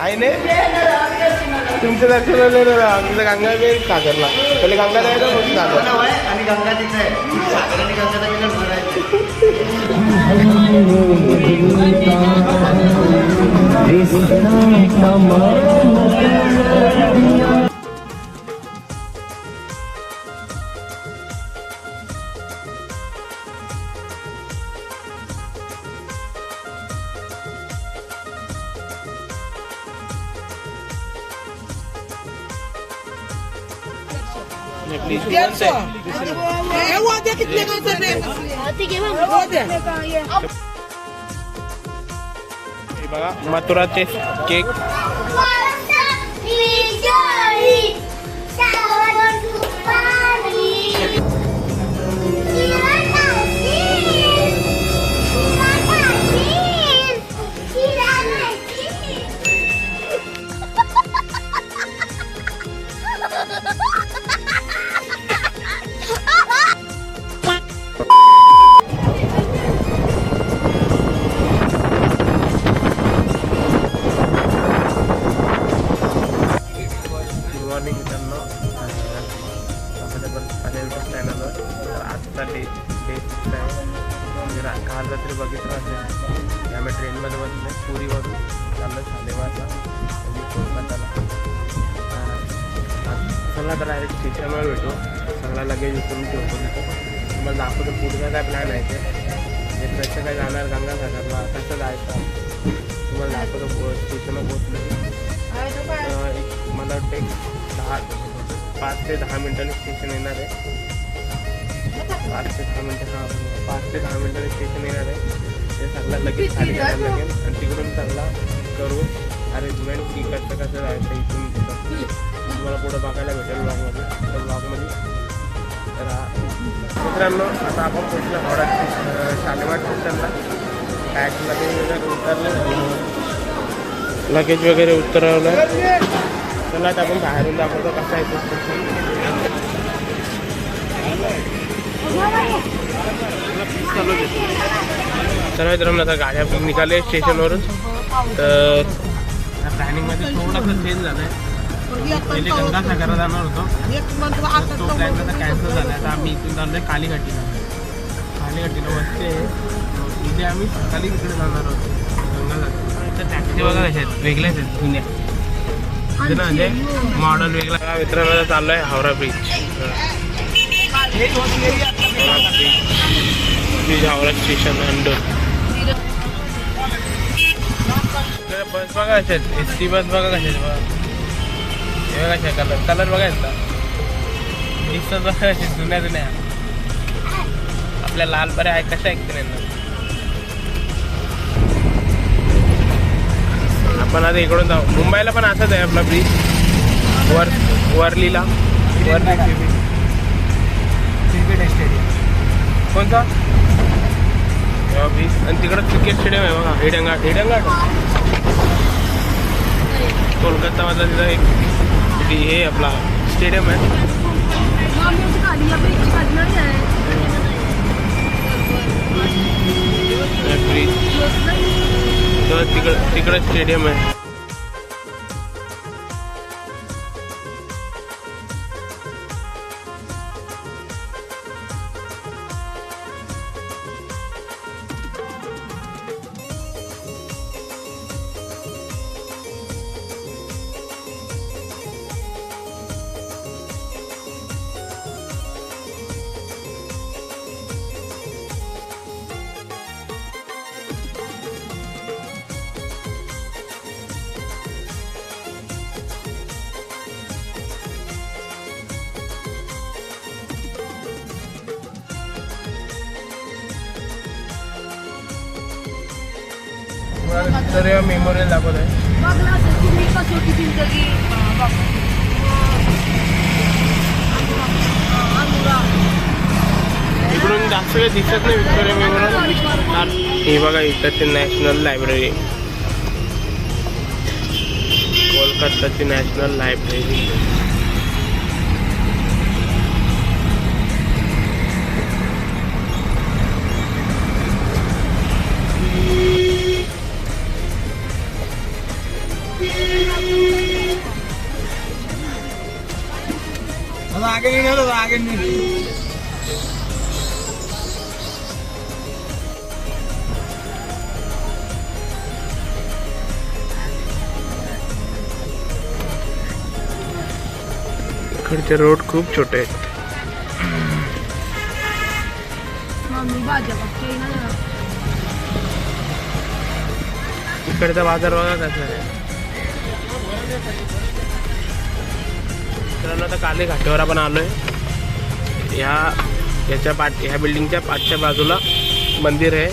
आईने तुमचं दर्शन आलं आमचं गंगा बेल सागरला पहिले गंगा जायचं मग सागर आणि गंगा तिथे आहे सागर आणि गंगा मिळून भरायचं हे बघा मथुराचे केक गुड चला तर डायरेक्ट स्टेशनवर भेटू. सगळा लगेज उचलून ठेवतो तिथं तुम्हाला दाखवतो पुढचा काय प्लॅन आहे ते. म्हणजे कसं काय जाणार गंगासागरला कसं जायचं? तुम्हाला दाखवतो स्टेशनवर पोहोचलं. एक मला वाटतं एक दहा पाच ते दहा मिनिटांनी स्टेशन येणार आहे. पाच ते दहा मिनिटं हा पाच ते दहा मिनिटांनी स्टेशन येणार आहे. ते सगळं लगेच खाली करायला लागेल आणि तिकडून सगळा करू अरेंजमेंट की कसं कसं जायचं इथून तुम्हाला पुढं बघायला भेटेल ब्लॉगमध्ये तर ब्लॉगमध्ये तर मित्रांनो आता आपण पोचलो हावडा स्टेशन शालेमार स्टेशनला टॅक्समध्ये वगैरे उतरलं. लगेज वगैरे उतरवलं. चला आता आपण बाहेरून दाखवतो कसं आहे स्टेशन चला मित्रांनो आता गाड्या पण निघाले स्टेशनवरून तर प्लॅनिंगमध्ये थोडासा चेंज झाला आहे पहिले गंगासागरला जाणार होतो. तो प्लॅन आता कॅन्सल झाला आता आम्ही इथून चाललोय कालीघाटीला. कालीघाटीला वरते इथे आम्ही सकाळी इकडे जाणार होतो. गंगासागर टॅक्सी बघा कशा आहेत. वेगळ्याच आहेत. जुन्या म्हणजे मॉडल वेगळा मित्रांनो चाललो आहे. Howrah bridge bridge Howrah station under bus बघा कशा आहेत. एस टी बस बघा कशा आहेत. बघा. हे बघा कलर कलर बघायचा बघा कशा आहेत, जुन्या जुन्या. आपल्या लाल बऱ्या आहे कशा ऐकते नाही? आपण आता इकडून जाऊ. मुंबईला पण असंच आहे आपला ब्रिज वर वर्लीला. वर्ली क्रिकेट स्टेडियम कोणता? ब्रिज आणि तिकडं क्रिकेट स्टेडियम आहे बघा. हिडंगा हिडंगा कोलकातामधला तिथं एक ती- हे आपला स्टेडियम आहे तिकड तिकडं तिकडं स्टेडियम आहे तर मेमोरियल दाखवत आहे इकडून जास्त काही दिसत नाही विक्टोरिया मेमोरियल हे बघा इकडची नॅशनल लायब्ररी कोलकाताची नॅशनल लायब्ररी इकडचे रोड खूप छोटे आहेत. इकडचा बाजार बघा कसा आहे. मित्रांनो आता काले घाटेवर आपण आलोय. ह्या याच्या पाठ ह्या बिल्डिंगच्या पाठच्या बाजूला मंदिर आहे.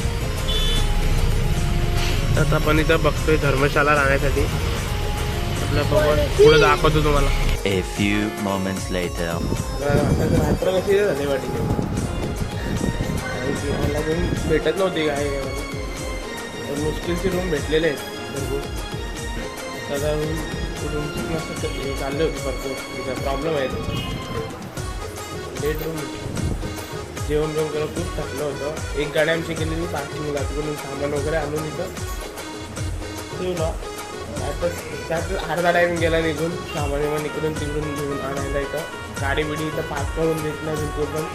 तर आता आपण इथं बघतोय धर्मशाला राहण्यासाठी. आपल्या बघून पुढे दाखवतो तुम्हाला. A few moments later. रात्र कशी झाली भेटत नव्हती काय? तर मुश्किलची रूम भेटलेले आहेत. भरपूर तर रूमची मस्त हे चालले भरपूर. तिचा प्रॉब्लेम आहे लेट रूम जेवण जेवण करून खूप थकलं होतं. एक गाडी आमची गेलेली पार्किंगला तिकडून सामान वगैरे आणून इथं ठेवलं. त्यातच त्यातच अर्धा टाईम गेला निघून. सामान विमान इकडून तिकडून घेऊन आणायला इथं. गाडी बिडी इथं पार्क करून देत नाही बिलकुल पण.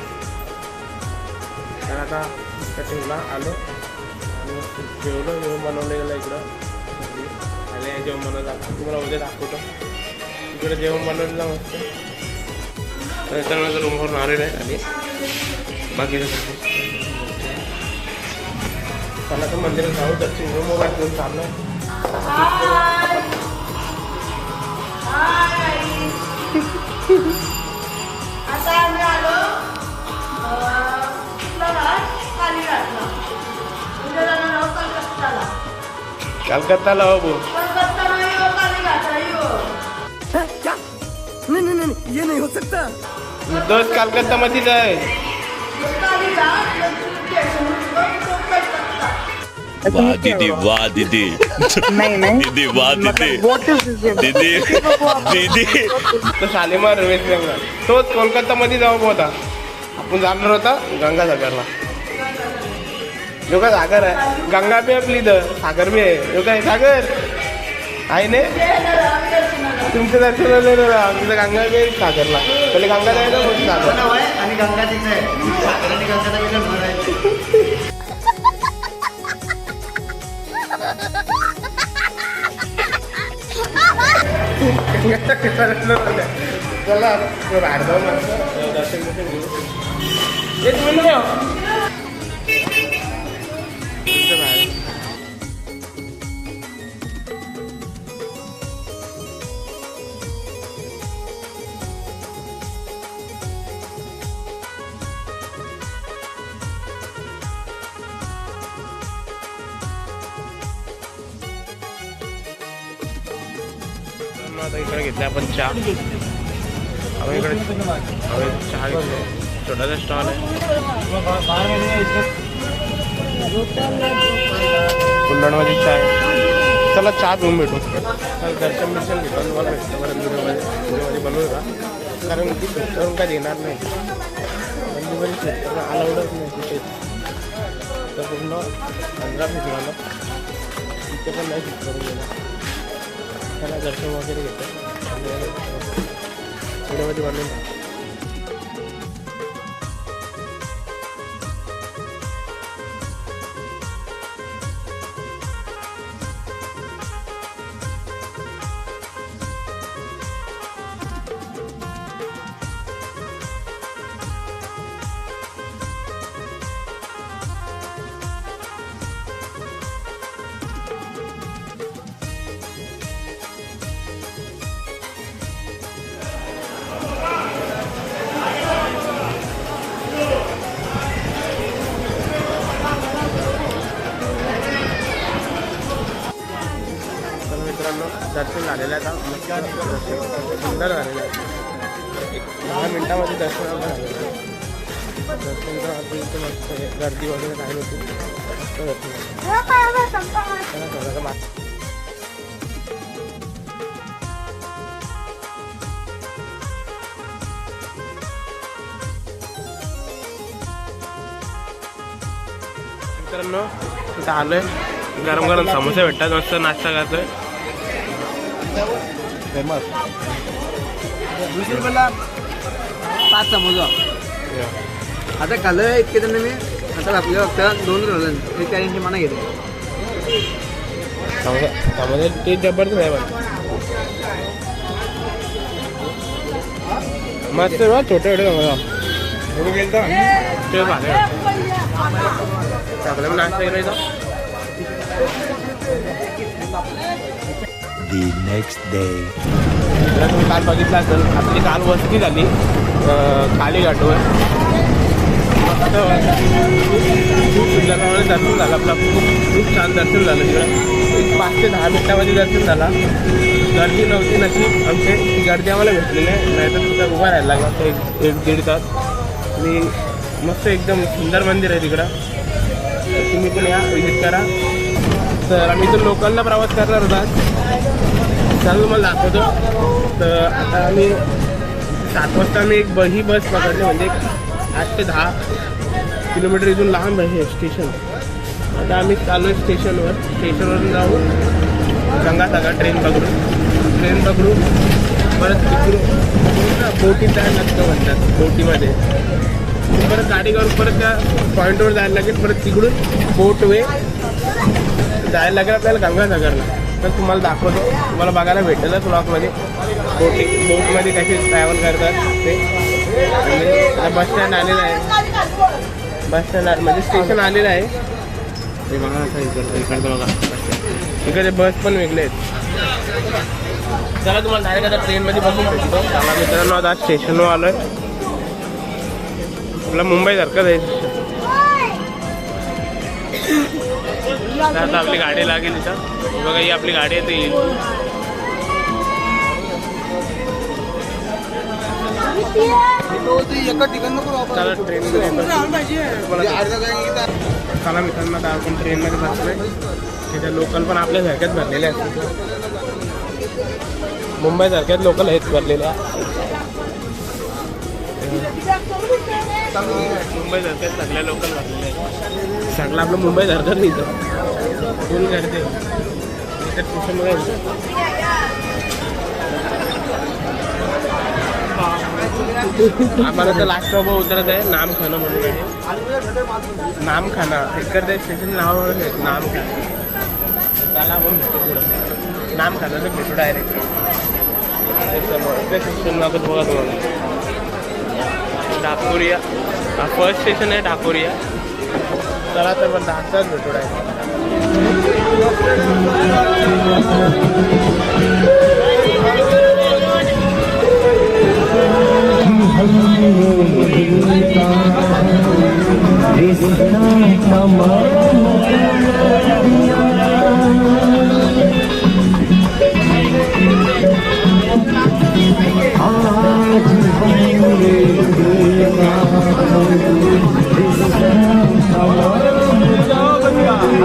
तर आता ठेवला आलो. आणि जेवलो जेवण बनवलं गेलं इकडं. जेवण बनवलं दाखव तुम्हाला उद्या दाखवतो इकडे जेवण बनवलेलं मस्त तर त्यामुळे रूमवरून आलेलं आहे आणि बाकीचं काही. चला तर मंदिरात जाऊ दर्शन घेऊ मोबाईल घेऊन चाललो आता आम्ही आलो अं, कुठला घाट? कालीघाटला. उद्या जाणार आहोत कलकत्ताला. कलकत्ताला हो दोस्त कलकत्ता मध्येच आहे कालीघाट, लक्ष्मी स्टेशन, तो कलकत्ता. वाह दीदी वाह दीदी। दीदी वाह दीदी। दीदी दीदी। तो शालिमार रेल्वे तोच कोलकाता मध्ये जाऊ होता आपण जाणार होता गंगासागरला. जो काय सागर आहे. गंगा बी आपली इथं. सागर बी आहे. जो काय सागर. आहे ने तुमच्या दर्शनाला तिथं गंगा बी आहे सागरला पहिले गंगा जायचं मग सागर नाव आहे आणि गंगा तिथे आहे सागर आणि गंगा मिळून भरायचे चला बाहेर जाऊ मस्त दर्शन दर्शन घेऊ घेतला आपण चहा. हवे इकडे. हवे चहा घेतलो. छोटासा स्टॉल आहे. कुंदणमध्ये चहा आहे. चला चहा घेऊन भेटू. दर्शन बिर्शन घेतो. तुम्हाला भेटतो बरं व्हिडिओमध्ये व्हिडिओमध्ये बनवू का कारण की करून काय देणार नाही. मंदिरमध्ये शेतकऱ्यांना अलाउडच नाही तिथे तर पूर्ण पंधरा फिट झालं. तिथे पण नाही शेतकरी गेला त्याला दर्शन वगैरे घेतो. व्हिडिओमध्ये बनवून दर्शन झालेलं सुंदर झालेलं आहे. एक दहा मिनटामध्ये दर्शन झालेलं दर्शन तर आता इथे मस्त गर्दी वगैरे काही होती मस्त दर्शन झालं. चला, चला, मित्रांनो इथं आलोय. गरम गरम समोसे भेटतात. मस्त नाश्ता करतोय. फेमस. पाच समोसा. आता खाल्लं इतके जण मी. आता आपल्या फक्त दोन राहिलं एक त्यांची मना घेते. समोसा ते जबरदस्त आहे पण मस्त बा छोटे छोटे समोसा. ते भाले चांगलं नाश्ता केला The next day. तुम्ही काल बघितलं असेल आपली काल वस्ती झाली खाली घाटवर. मस्त खूप सुंदर प्रमाणे दर्शन झालं आपलं खूप खूप छान दर्शन झालं तिकडं. एक पाच ते दहा मिनिटामध्ये दर्शन झाला. गर्दी नव्हती नशीब आमचे ती गर्दी आम्हाला भेटली नाही नाहीतर तिथं उभा राहायला लागला एक एक दीड तास. आणि मस्त एकदम सुंदर मंदिर आहे तिकडं. तुम्ही पण या व्हिजिट करा. तर आम्ही इथून लोकलला प्रवास करणार होता. चालू तुम्हाला दाखवतो. तर आता आम्ही सात वाजता आम्ही एक बही ही बस पकडली म्हणजे एक आठ ते दहा किलोमीटर इथून लांब आहे स्टेशन. आता आम्ही चालू आहे स्टेशनवर. स्टेशनवरून जाऊ. गंगासागर ट्रेन पकडू. ट्रेन पकडू. परत तिकडून बोटी जायला लागतं म्हणतात बोटीमध्ये. परत गाडी करून परत त्या पॉईंटवर जायला लागेल. परत तिकडून बोट वे जायला लागेल आपल्याला गंगानगरला. तर तुम्हाला दाखवतो. तुम्हाला बघायला भेटेल ब्लॉकमध्ये बोटिंग बोटमध्ये कसे ट्रॅव्हल करतात ते. आणि बस स्टँड आलेलं आहे. बस स्टँड म्हणजे स्टेशन आलेलं आहे. ते बघा असं इकडचं इकडचं बघा इकडे बस पण वेगळे आहेत. चला तुम्हाला डायरेक्ट आता ट्रेनमध्ये बसून भेटतो. चला मित्रांनो आता स्टेशनवर आलो आहे आपला मुंबईसारखंच आहे. आता आपली गाडी लागेल इथं. बघा ही आपली गाडी आहे ती. येईल चला ट्रेनमध्ये चला मित्रांनो आता आपण ट्रेनमध्ये बसलोय. तिथे लोकल पण आपल्यासारख्याच भरलेले आहेत. मुंबईसारख्याच लोकल आहेत भरलेल्या. मुंबई मुंबईसारख्याच सगळ्या लोकल भरलेल्या आहेत सगळं आपलं मुंबईसारखंच नाही इथं कोण करते इथं स्टेशनमध्ये आम्हाला तर लास्ट स्टॉप उतरत आहे नामखानं म्हणून आहे. नाम खाना इकडे स्टेशन नाव नामखाना. नाम त्याला आपण भेटतो पुढं. नाम तर भेटू डायरेक्ट स्टेशन आपण बघा तुम्हाला. डाकोरिया हा फर्स्ट स्टेशन आहे डाकोरिया चला तर मग दहाचाच भेटू डायरेक्ट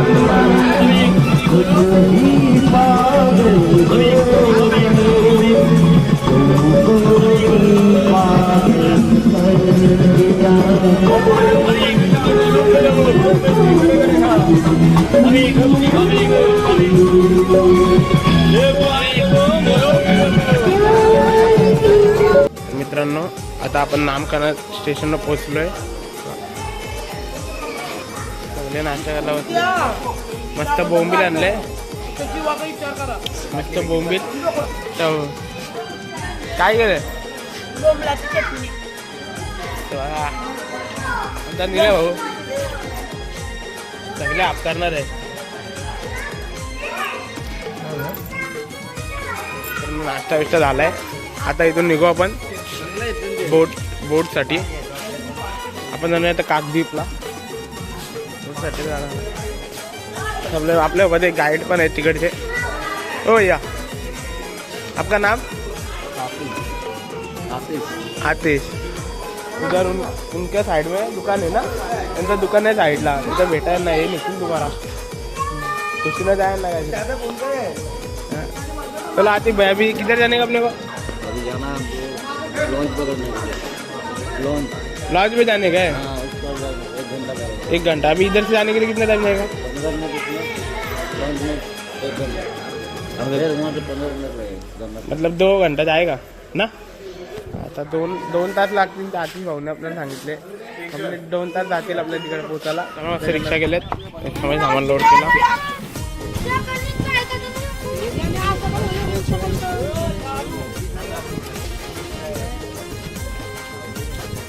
मित्रांनो आता आपण नामखाना स्टेशनला पोहोचलोय. सगळे नाश्ता करायला बसले मस्त बोंबील आणले मस्त बोंबील. तर- काय केलं आता निघा भाऊ. सगळे आप करणार आहे नाश्ता बिष्टा झालाय. आता इथून निघू आपण. बोट बोटसाठी. आपण जाणार आता काकद्वीपला. बोटसाठी जाणार आपल्या आपल्यामध्ये गाईड पण आहेत तिकडचे. हो या. आपका नाम? आतिश. उधर उन, उनके साइड में दुकान है ना? उनका दुकान है साईडला तिथं भेटायला नाही हे निघतील तुम्हाला खुशीला जायला लागायचं चलो आतिश भाई अभी किधर जाने का अपने को? अभी जाना लॉन्च पकड़ने लॉन्च. में जाने का है? हाँ एक घंटा एक घंटा. अभी इधर से जाने के लिए कितना टाइम लगेगा? पंद्रह मिनट इसमें लॉन्च में एक घंटा. फिर वहाँ से पंद्रह मिनट लगेगा. मतलब दो घंटा जाएगा ना? आता दोन दोन तास लागतील तर आधी भाऊने आपल्याला सांगितले. कंप्लीट दोन तास जातील आपल्या तिकडे पोहोचायला. त्यामुळे असं रिक्षा गेलेत त्याच्यामुळे सामान लोड केला.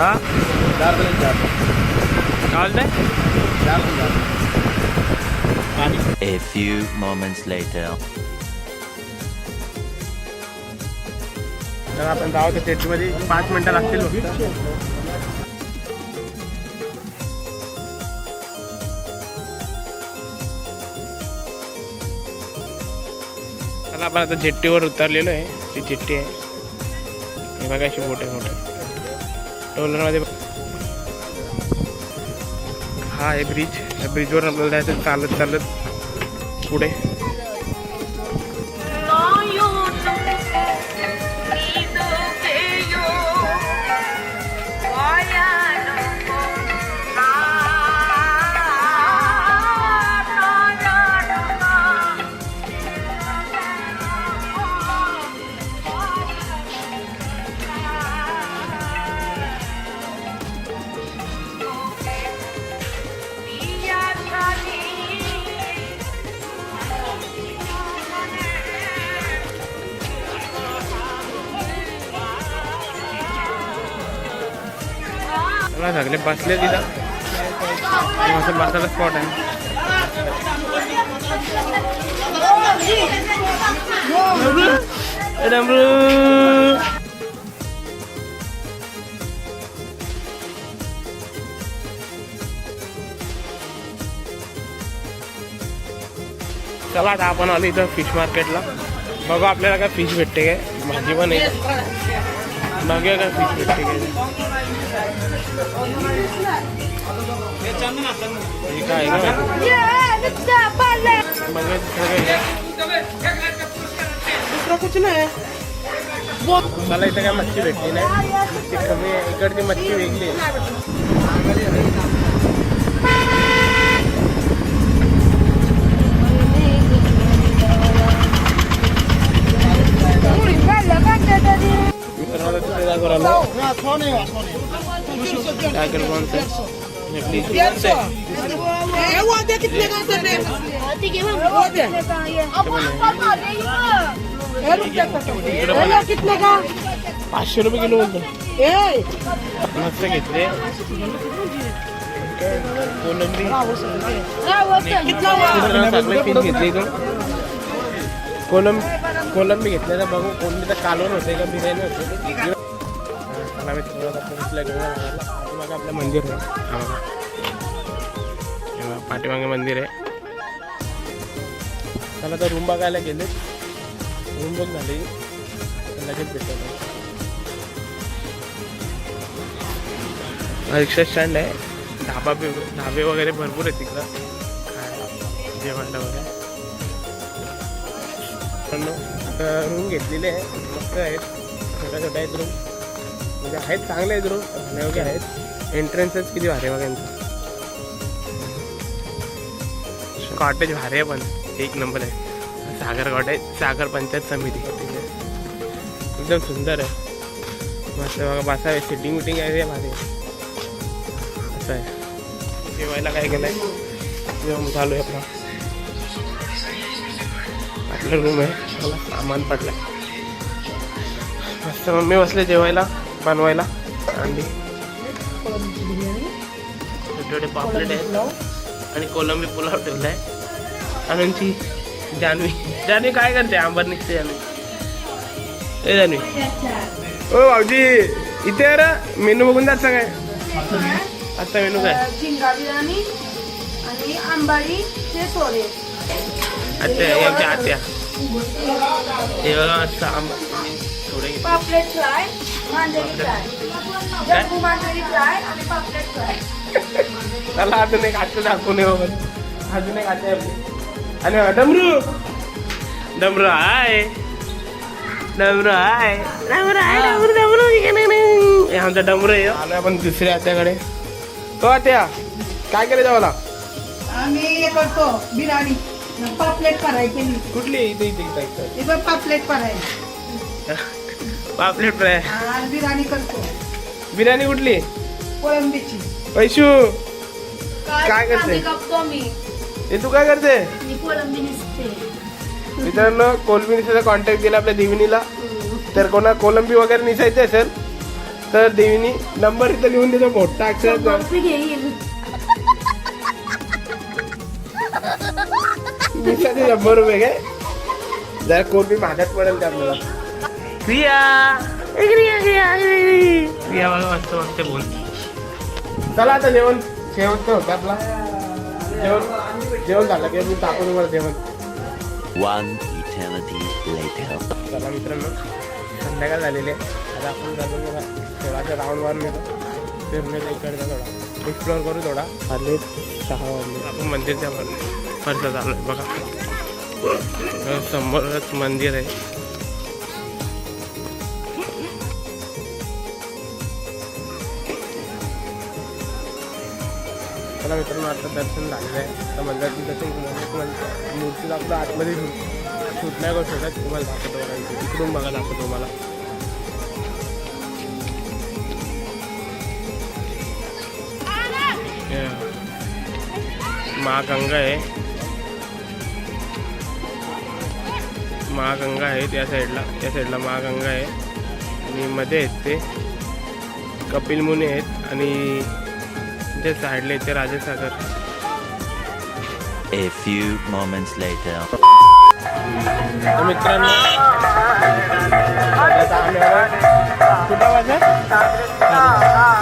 पर्यंत चार काय बोलताय चार पर्यंत A few moments later. तर आपण जाऊ त्या सेटमध्ये पाच मिनिटं लागतील फक्त. आपण आता जेट्टीवर उतरलेलो आहे. ती जेट्टी आहे. हे बघा अशी मोठे मोठे. टोलरमध्ये हा आहे ब्रिज या ब्रिजवर आपल्याला जायचं चालत चालत पुढे. सगळे बसले तिथं असं बसायला स्पॉट आहे. चला आता आपण आलो इथं फिश मार्केटला बघू आपल्याला काय फिश भेटते काय. भाजी पण आहे. फिश भेटते काय हे काय आहे का? बघूया तिथं काय आहे. मला इथं काय मच्छी भेटली नाही. मच्छी कमी इकडची मच्छी वेगळी राहिलो काय केलं पाचशे रुपये किलो बोलतो मस्त घेतले. कोलंबी. मित्रांनो सगळे पीस घेतले कोलंबी घेतले तर बघू कोलंबीचं कालवण होते का बिर्याणी होते मित्रांनो पाठीमागे आपलं मंदिर आहे. पाठीमागे मंदिर आहे. त्याला तर रूम बघायला गेले. रूम बघ झाली. लगेच भेटत रिक्षा स्टँड आहे. ढाबा धाबे ढाबे वगैरे भरपूर आहे तिकडं. खायला, जेवणाला वगैरे रूम घेतलेले आहे. मस्त आहेत. छोट्या छोट्या आहेत रूम म्हणजे आहेत चांगले आहेत रूम राहण्यायोग्य आहेत. एंट्रन्सच किती भारी आहे बघा यांचं. कॉटेज भारी आहे पण एक नंबर आहे. सागर कॉटेज सागर पंचायत समिती. एकदम सुंदर आहे. मस्त बघा बसावे सिटिंग विटिंग आहे भारी असं आहे. जेवायला काय केलं आहे जेवण चालू आहे आपला. आपलं रूम आहे. मला सामान पडलं मस्त मम्मी बसले जेवायला. बनवायला. अंडी छोटे छोटे पापलेट आहेत. आणि कोलंबी पुलाव ठेवलाय. आणूनची जानवी जानवी काय करते? आंबर निघते जानवी ए जानवी ओ भाऊजी इथे अरे मेनू बघून जात काय आता मेनू काय? झिंगा बिर्याणी आणि आंबाडी ते सोडे. अच्छा यांच्या आत्या. हे बघा मस्त आंबा थोडे. पापलेट फ्राय. मांदेली फ्राय जम्बू मांदेली फ्राय आणि पापलेट फ्राय चला अजून एक हात दाखवून येऊ. अजून एक हात. आणि हा डमरू. डमरू हाय डमरू हाय डमरू हाय डमरू डमरू आमचा डमरू आहे. आलो आपण दुसऱ्या आत्याकडे तो आत्या काय केलं जेवायला? आम्ही हे करतो बिर्याणी. पापलेट केली कुठली? इथे इथे पापलेट फ्राय पापलेट फ्राय बिर्याणी करतो. बिर्याणी कुठली? कोळंबीची. पैशू. काय करते? हे तू काय करते? मी कोळंबी निसते. मित्रांनो कोलंबी निसाचा कॉन्टॅक्ट दिला आपल्या देविनीला. तर कोणा कोलंबी वगैरे निसायचे असेल तर देविनी नंबर इथं लिहून देतो मोठा अक्षर निसाचे शंभर रुपये काय जरा कोलंबी महागात पडेल ते आपल्याला प्रिया ए, प्रिया प्रिया प्रिया बघा मस्त मस्त बोल. चला आता जेवण. जेवण तर होतं आपला. जेवण जेवण झालं की मी टाकू तुम्हाला जेवण. One eternity later. चला मित्रांनो संध्याकाळ झालेली आहे. आता आपण जातो थोडासा राऊंड मारून येतो फिरून येतो इकडचा थोडा. एक्सप्लोअर करू थोडा. आले सहा वाजले. आपण मंदिरच्या फरसा चालू आहे बघा. समोरच मंदिर आहे. चला मित्रांनो आता दर्शन झालेलं आहे. आता मंदिराचं दर्शन म्हणजे मूर्तीला आपलं आतमध्ये शूट नाही करू शकत तुम्हाला दाखवतो बघा. इकडून बघा दाखवतो तुम्हाला. महागंगा आहे. महागंगा आहे त्या साईडला. त्या साईडला महागंगा आहे. आणि मध्ये आहेत ते. कपिल मुनी आहेत आणि जे साईडला ते Rajasagar. A few moments later. तर मित्रांनो आता आम्ही आलो. कुठं बाजार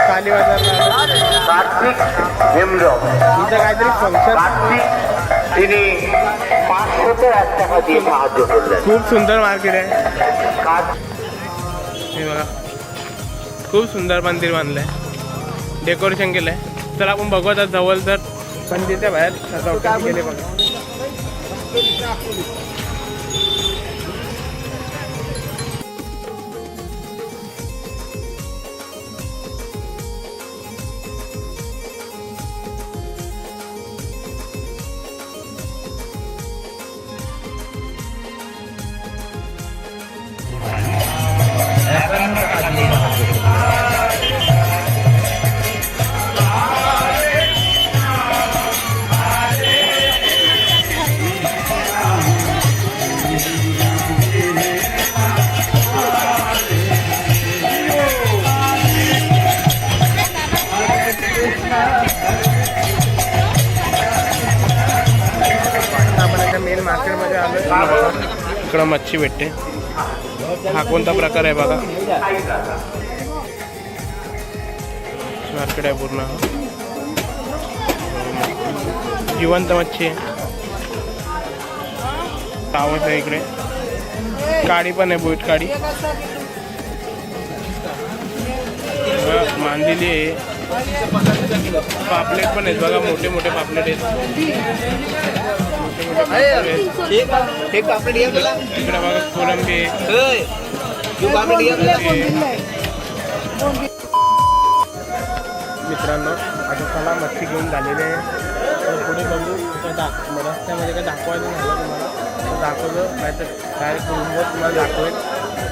काली. कार्तिक इथं काहीतरी फंक्शन कार्तिक ते इथे खूप सुंदर मार्केट आहे. हे बघा. खूप सुंदर मंदिर बांधलंय. डेकोरेशन केलंय. तर आपण बघू जवळ तर. तिथे बाहेर गेले बघा. मच्छी भेटते. हा कोणता प्रकार आहे बघा. मार्केट आहे पूर्ण. जिवंत मच्छी आहे. तावस आहे इकडे. काडी पण आहे बोईट काडी. मांदिली आहे. पापलेट पण आहेत बघा मोठे मोठे पापलेट आहेत. एक एक पापलेट घे इकडे बघा कोलंबी तू पापलेट घे मित्रांनो आता चला मच्छी घेऊन झालेले आहे. तर पुढे बघू तिथं दाख रस्त्यामध्ये काय दाखवायचं झालं तुम्हाला? तर दाखवतो नाहीतर डायरेक्ट रूमवर तुम्हाला दाखवेल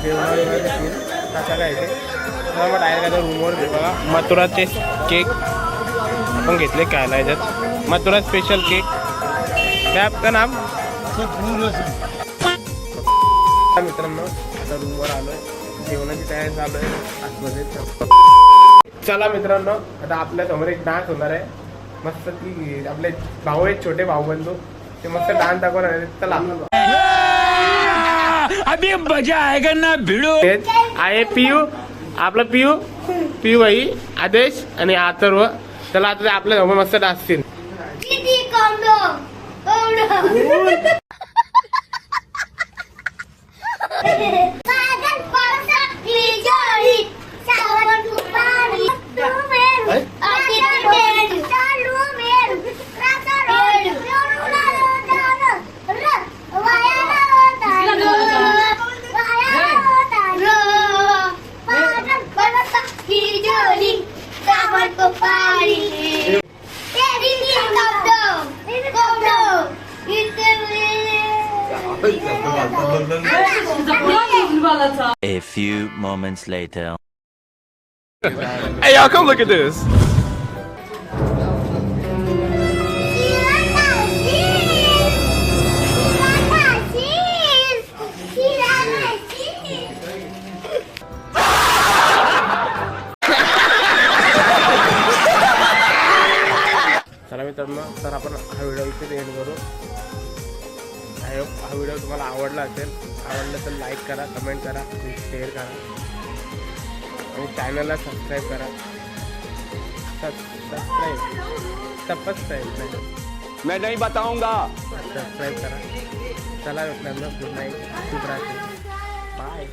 जेवणावर वगैरे सीन कसा काय ते? तर मग डायरेक्ट आता रूमवर घेऊ बघा. मथुराचे केक आपण घेतले खायला याच्यात मथुरा स्पेशल केक आपका नाम मित्रांनो आता रूमवर आलोय. जेवणाची तयारी चालू आहे. आतमध्ये चला मित्रांनो आता आपल्यासमोर एक डान्स होणार आहे. मस्त ती आपले भाऊ आहेत छोटे भाऊ बंधू. ते मस्त डान्स दाखवणार आहेत. चला. अभी मजा का ना भिडू। आहे पियू आपला पियू पियू भाई आदेश आणि आतर्व चला आता आपल्यासमोर मस्त dance Hehehehe A few moments later. Hey y'all come look at this करा कमेंट करा शेअर करा. आणि चॅनलला सबस्क्राईब करा. सबस्क्राईब सबस्क्राईब नाही. मैं नहीं बताऊँगा। सबस्क्राईब करा. चला गुड नाइट शुभ रात्रि. बाय